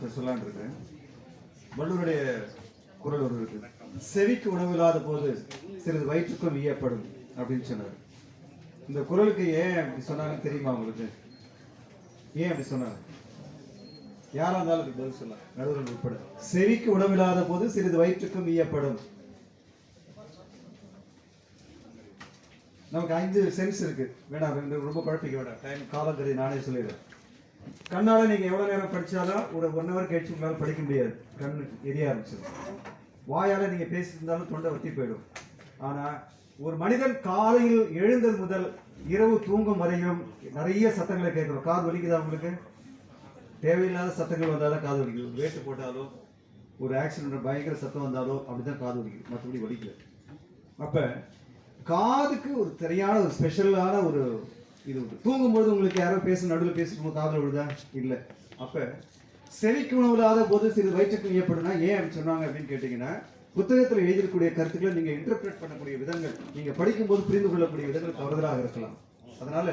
ஒருத்தர் சொல்லலான்னு இருக்கேன் வள்ளுவருடைய குரல் ஒரு இருக்கு. செவிக்கு உணவு இல்லாத போது சிறிது வயிற்றுக்கும் வியப்படும் அப்படின்னு சொன்னார். இந்த குரலுக்கு ஏன் அப்படி சொன்னாங்கன்னு தெரியுமா உங்களுக்கு? ஏன் அப்படி சொன்னாங்க? யாரா இருந்தாலும் அதுக்கு பதில் சொல்லலாம். நடுவர்கள் உட்பட. செவிக்கு உணவில்லாத போது சிறிது வயிற்றுக்கும் வியப்படும். நமக்கு ஐந்து சென்ஸ் இருக்கு. வேணாம் ரெண்டு ரொம்ப குழப்பிக்க வேண்டாம். டைம் காலம் நானே சொல்லிடுறேன். கண்ணால் நீங்கள் எவ்வளோ நேரம் படித்தாலும் ஒரு ஒன் ஹவர் கழிச்சு உங்களால படிக்க முடியாது. கண் எரிய ஆரம்பிச்சிடும் வாயால் நீங்கள் பேசிட்டு இருந்தாலும் தொண்டை ஒத்தி போயிடும். ஆனால் ஒரு மனிதன் காலையில் எழுந்தது முதல் இரவு தூங்கும் வரையும் நிறைய சத்தங்களை கேட்குறோம். காது வலிக்குதா உங்களுக்கு? தேவையில்லாத சத்தங்கள் வந்தாலும் காது வலிக்குது. வேட்டு போட்டாலோ ஒரு ஆக்சிடென்ட் பயங்கர சத்தம் வந்தாலோ அப்படி தான் காது வலிக்குது. மற்றபடி வலிக்கல. அப்போ காதுக்கு ஒரு சரியான ஒரு ஸ்பெஷலான ஒரு இது உண்டு. தூங்கும்போது உங்களுக்கு யாரோ பேச நடுவில் பேசிட்டு காதல் விழுதா? இல்லை. அப்போ செவிக்கு உணவில்லாத போது சிறு வயிற்றுக்கு ஏற்படுனா ஏன் அப்படி சொன்னாங்க அப்படின்னு கேட்டீங்கன்னா புத்தகத்தில் எழுதியிருக்கக்கூடிய கருத்துக்களை நீங்கள் இன்டர்பிரேட் பண்ணக்கூடிய விதங்கள் நீங்கள் படிக்கும்போது புரிந்து கொள்ளக்கூடிய விதங்கள் தவறுதலாக இருக்கலாம். அதனால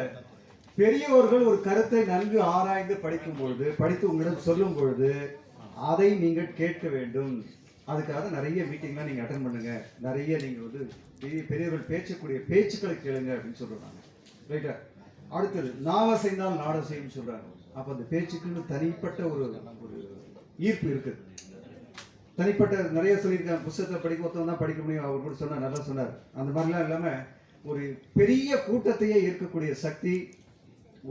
பெரியவர்கள் ஒரு கருத்தை நன்கு ஆராய்ந்து படிக்கும் பொழுது படித்து உங்களிடம் சொல்லும் பொழுது அதை நீங்கள் கேட்க வேண்டும். அதுக்காக நிறைய மீட்டிங்லாம் நீங்கள் அட்டன் பண்ணுங்க. நிறைய நீங்கள் வந்து பெரிய பெரியவர்கள் பேசக்கூடிய பேச்சுக்களை கேளுங்க அப்படின்னு சொல்கிறாங்க ரைட்டா அடுத்தது நாவசைந்தால் நாடசைன்னு சொல்றாங்க. அப்ப அந்த பேச்சுக்குன்னு தனிப்பட்ட ஒரு ஒரு ஈர்ப்பு இருக்குது. தனிப்பட்ட நிறைய சொல்லியிருக்காங்க. புத்தகத்தை படிக்க ஒருத்தவங்க தான் படிக்க முடியும். அவர் கூட சொன்னார் நல்லா சொன்னார். அந்த மாதிரிலாம் இல்லாமல் ஒரு பெரிய கூட்டத்தையே இருக்கக்கூடிய சக்தி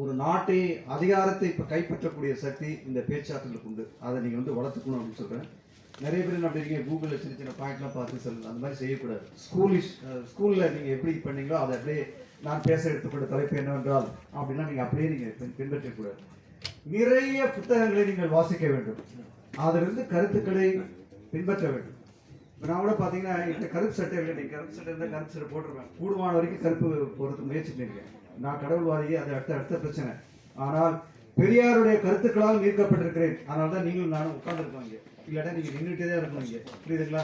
ஒரு நாட்டை அதிகாரத்தை இப்போ கைப்பற்றக்கூடிய சக்தி இந்த பேச்சாற்றலுக்கு உண்டு. அதை நீங்கள் வந்து வளர்த்துக்கணும் அப்படின்னு சொல்கிறேன் நிறைய பேர் என்ன இருக்கீங்க கூகுளில் சின்ன சின்ன பாயிண்ட்லாம் பார்த்து சொல்லணும். அந்த மாதிரி செய்யக்கூடாது. ஸ்கூலிஷ் ஸ்கூலில் நீங்கள் எப்படி பண்ணீங்களோ அதை அப்படியே நான் பேச எடுத்துக்கொண்ட தலைப்பு என்னவென்றால் அப்படின்னா நீங்கள் அப்படியே நீங்கள் பின்பற்றக்கூடாது. நிறைய புத்தகங்களை நீங்கள் வாசிக்க வேண்டும். அதிலிருந்து கருத்துக்களை பின்பற்ற வேண்டும். இப்போ நான் கூட பார்த்தீங்கன்னா இந்த கருப்பு சட்டை இல்லை நீங்கள் கருப்பு சட்டை இருந்தால் கருப்பு சட்டை போட்டுருவேன். கூடுமான வரைக்கும் கருப்பு போடுறதுக்கு முயற்சி பண்ணியிருக்கேன் நான் கடவுள்வாதியே அது அடுத்த அடுத்த பிரச்சனை. ஆனால் பெரியாருடைய கருத்துக்களால் நீக்கப்பட்டிருக்கிறேன் அதனால தான் நீங்களும் நானும் உட்கார்ந்துருக்கோம் இங்கே. இல்லாட்டா நீங்கள் நின்றுட்டே தான் இருக்கணும் இங்கே. புரியுதுங்களா?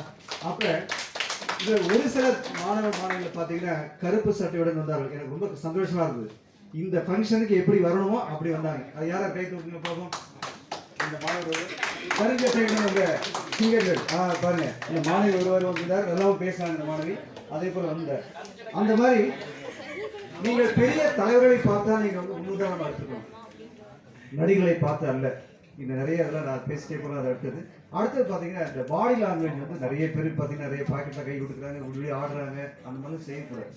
அப்போ இந்த ஒரு சில மாணவ மாணவிகள் பார்த்தீங்கன்னா கருப்பு சட்டையுடன் வந்தார்கள். எனக்கு ரொம்ப சந்தோஷமா இருந்தது. இந்த ஃபங்க்ஷனுக்கு எப்படி வரணுமோ அப்படி வந்தாங்க. அது யாரா கை தூக்குங்க பார்ப்போம் இந்த மாணவர் கருஞ்சட்டையுடன் வந்த சிங்கர்கள் ஆ பாருங்க. இந்த மாணவி ஒருவர் வந்திருந்தார். நல்லாவும் பேசினாங்க இந்த மாணவி. அதே போல வந்தார். அந்த மாதிரி நீங்கள் பெரிய தலைவர்களை பார்த்தா நீங்கள் வந்து முன்னுதாரணமாக எடுத்துக்கணும் நடிகளை பார்த்து அல்ல. இன்னும் நிறைய இதெல்லாம் நான் பேசிட்டே போல அதை அடுத்தது. அடுத்தது பார்த்தீங்கன்னா இந்த பாடி லாங்குவேஜ் வந்து நிறைய பேர் பார்த்தீங்கன்னா நிறைய பாக்கெட்டில் கை கொடுக்குறாங்க உள்ளே ஆடுறாங்க அந்த மாதிரி செய்யக்கூடாது.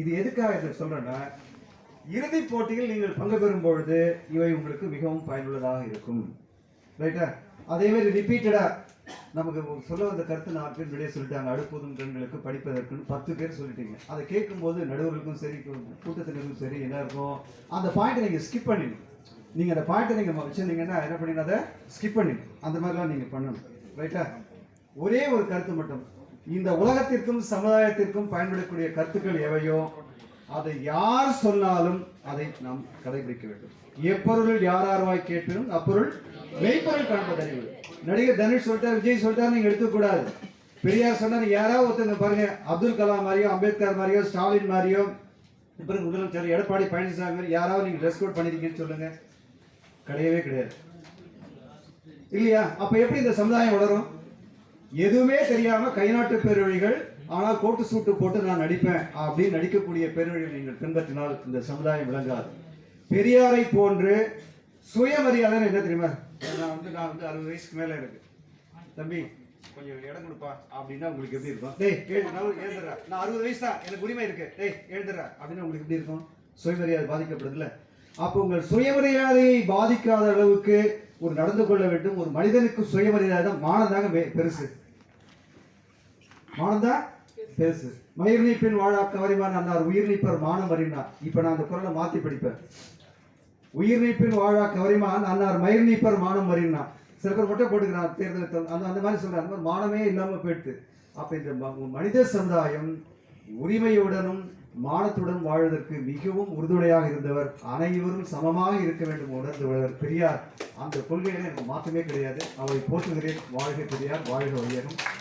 இது எதுக்காக இதை சொல்கிறேன்னா இறுதி போட்டியில் நீங்கள் பங்கு பெறும் பொழுது இவை உங்களுக்கு மிகவும் பயனுள்ளதாக இருக்கும். ரைட்டா அதே மாதிரி ரிப்பீட்டடாக நமக்கு சொல்ல வந்த கருத்து நாலு பேர் வெளியே சொல்லிட்டாங்க. அடுப்பதும் பெண்களுக்கு படிப்பதற்குன்னு பத்து பேர் சொல்லிட்டீங்க. அதை கேட்கும்போது நடுவர்களுக்கும் சரி கூட்டத்தினருக்கும் சரி என்ன இருக்கும்? அந்த பாயிண்ட்டை நீங்கள் ஸ்கிப் பண்ணிடணும். நீங்க அந்த பாயிண்ட்டை நீங்க வச்சிருந்தீங்கன்னா என்ன பண்ணி அதை ஸ்கிப் பண்ணி அந்த மாதிரிலாம் நீங்க பண்ணணும். ரைட்டா ஒரே ஒரு கருத்து மட்டும். இந்த உலகத்திற்கும் சமுதாயத்திற்கும் பயன்படக்கூடிய கருத்துக்கள் எவையோ அதை யார் சொன்னாலும் அதை நாம் கடைபிடிக்க வேண்டும். எப்பொருள் யார் யார்வாய் கேட்பினும் அப்பொருள் மெய்ப்பொருள் காண்பதறிவு நடிகர் தனுஷ் சொல்லிட்டார் விஜய் சொல்லிட்டார் நீங்க எடுத்துக்கூடாது பெரியார் சொன்னார் யாராவது ஒருத்தங்க பாருங்க அப்துல் கலாம் மாதிரியோ அம்பேத்கர் மாதிரியோ ஸ்டாலின் மாதிரியோ இப்போ முதலமைச்சர் எடப்பாடி பழனிசாமி மாதிரி யாராவது நீங்க ட்ரெஸ் கோட் பண்ணிருக்கீங்கன்னு சொல்லுங்க. கிடையவே கிடையாது. இல்லையா? அப்ப எப்படி இந்த சமுதாயம் வளரும்? எதுவுமே தெரியாம கைநாட்டு பேரொழிகள் ஆனால் கோட்டு சூட்டு போட்டு நான் நடிப்பேன் அப்படின்னு நடிக்கக்கூடிய பேரொழிகள் நீங்கள் பின்பற்றினால் இந்த சமுதாயம் விளங்காது. பெரியாரை போன்று சுயமரியாதை என்ன தெரியுமா? நான் வந்து நான் வந்து அறுபது வயசுக்கு மேல இருக்கு தம்பி கொஞ்சம் இடம் கொடுப்பா அப்படின்னா உங்களுக்கு எப்படி இருக்கும்? டேய் ஏழு நான் நான் அறுபது வயசு தான். எனக்கு உரிமை இருக்கு. டேய் எழுதுறா அப்படின்னா உங்களுக்கு எப்படி இருக்கும்? சுயமரியாதை பாதிக்கப்படுதுல்ல. அப்போ உங்கள் சுயமரியாதையை பாதிக்காத அளவுக்கு ஒரு நடந்து கொள்ள வேண்டும். ஒரு மனிதனுக்கு சுயமரியாதை மானந்தாங்க பெ- பெருசு. மானந்தா? பெருசு. மயிர் நீப்பின் வாழாக்க கவரிமான் அன்னார். உயிர் நீப்பர் மானம் அறினார் இப்போ நான் அந்த குரலை மாற்றி படிப்பேன். உயிர் நீப்பின் வாழா கவரிமான் அன்னார். மயிர் நீப்பர் மானம் அறினார் சில பேர் மட்டும் போட்டுக்கிறான் தேர்தல் அந்த அந்த மாதிரி சொல்றாங்க. அந்த மாதிரி மானமே இல்லாமல் போயிடுது. அப்போ இந்த மனித சமுதாயம் உரிமையுடனும் மானத்துடன் வாழ்வதற்கு மிகவும் உறுதுணையாக இருந்தவர் அனைவரும் சமமாக இருக்க வேண்டும் உணர்ந்தவர் பெரியார். அந்த கொள்கையில எனக்கு மாற்றமே கிடையாது. அவரை போற்றுகிறேன். வாழ்க பெரியார் வாழ்க வையகம்